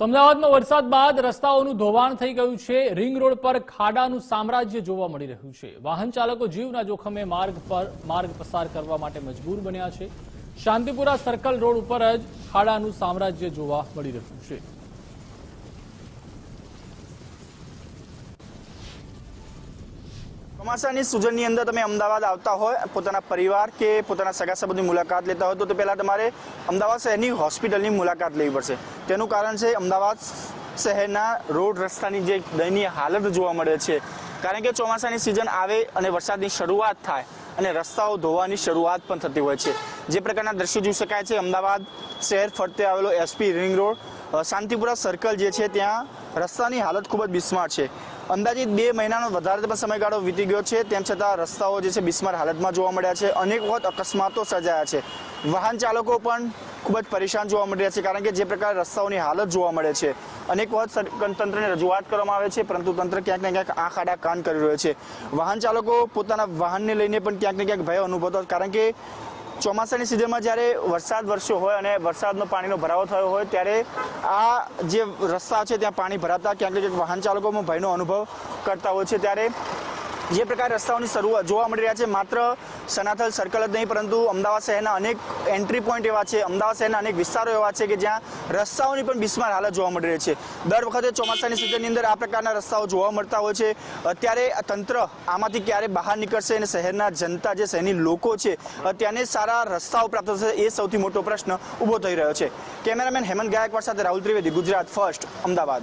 અમદાવાદમાં વરસાદ બાદ રસ્તાઓનું ધોવાણ થઈ ગયું છે. રિંગ રોડ પર ખાડાનું સામ્રાજ્ય જોવા મળી રહ્યું છે. વાહન ચાલકો જીવના જોખમે માર્ગ પર, માર્ગ પસાર કરવા માટે મજબૂર બન્યા છે. શાંતિપુરા સર્કલ રોડ ઉપર જ ખાડાનું સામ્રાજ્ય જોવા મળી રહ્યું છે. ચોમાસાની સિઝનની અંદર તમે અમદાવાદ આવતા હોય, પોતાના પરિવાર કે પોતાના સગા સંબંધની મુલાકાત લેતા હોય, તો તે પહેલાં તમારે અમદાવાદ શહેરની હોસ્પિટલની મુલાકાત લેવી પડશે. તેનું કારણ છે અમદાવાદ શહેરના રોડ રસ્તાની જે દયનીય હાલત જોવા મળે છે. કારણ કે ચોમાસાની સિઝન આવે અને વરસાદની શરૂઆત થાય અને રસ્તાઓ ધોવાની શરૂઆત પણ થતી હોય છે. જે પ્રકારના દ્રશ્યો જોઈ શકાય છે, અમદાવાદ શહેર ફરતે આવેલો SP ring road Shantipura circle જે છે, ત્યાં રસ્તાની હાલત ખૂબ જ બિસ્માર છે. અંદાજિત બે મહિનાનો વધારે પણ સમયગાળો વીતી ગયો છે. તેમ છતાં રસ્તાઓ જે છે બિસ્માર હાલતમાં જોવા મળ્યા છે. અનેક વખત અકસ્માતો સર્જાયા છે. વાહન ચાલકો પણ ખૂબ જ પરેશાન જોવા મળી રહ્યા છે કારણ કે જે પ્રકારે રસ્તાઓની હાલત જોવા મળે છે. અનેક વખત તંત્રને રજૂઆત કરવામાં આવે છે, પરંતુ તંત્ર ક્યાંક ને ક્યાંક આંખ આડા કાન કરી રહ્યો છે. વાહન ચાલકો પોતાના વાહનને લઈને પણ ક્યાંક ને ક્યાંક ભય અનુભવતો કારણ કે ચોમાસાની સિઝનમાં જ્યારે વરસાદ વરસ્યો હોય અને વરસાદનો પાણીનો ભરાવો થયો હોય, ત્યારે આ જે રસ્તા છે, ત્યાં પાણી ભરાતા ક્યાંક ક્યાંક વાહન ચાલકોમાં ભયનો અનુભવ કરતા હોય છે. ત્યારે જે પ્રકારે રસ્તાઓની શરૂઆત જોવા મળી રહ્યા છે, માત્ર સનાથલ સર્કલ જ નહીં, પરંતુ અમદાવાદ શહેરના અનેક એન્ટ્રી પોઈન્ટ એવા છે. અમદાવાદ શહેરના અનેક વિસ્તારો એવા છે કે જ્યાં રસ્તાઓની પણ બિસ્માર હાલત જોવા મળી રહી છે. દર વખતે ચોમાસાની સિઝનની અંદર આ પ્રકારના રસ્તાઓ જોવા મળતા હોય છે. અત્યારે તંત્ર આમાંથી ક્યારે બહાર નીકળશે અને શહેરના જનતા જે શહેરની લોકો છે ત્યાંને સારા રસ્તાઓ પ્રાપ્ત થશે એ સૌથી મોટો પ્રશ્ન ઊભો થઈ રહ્યો છે. કેમેરામેન હેમંત ગાયકવાડ સાથે રાહુલ ત્રિવેદી, ગુજરાત ફર્સ્ટ અમદાવાદ.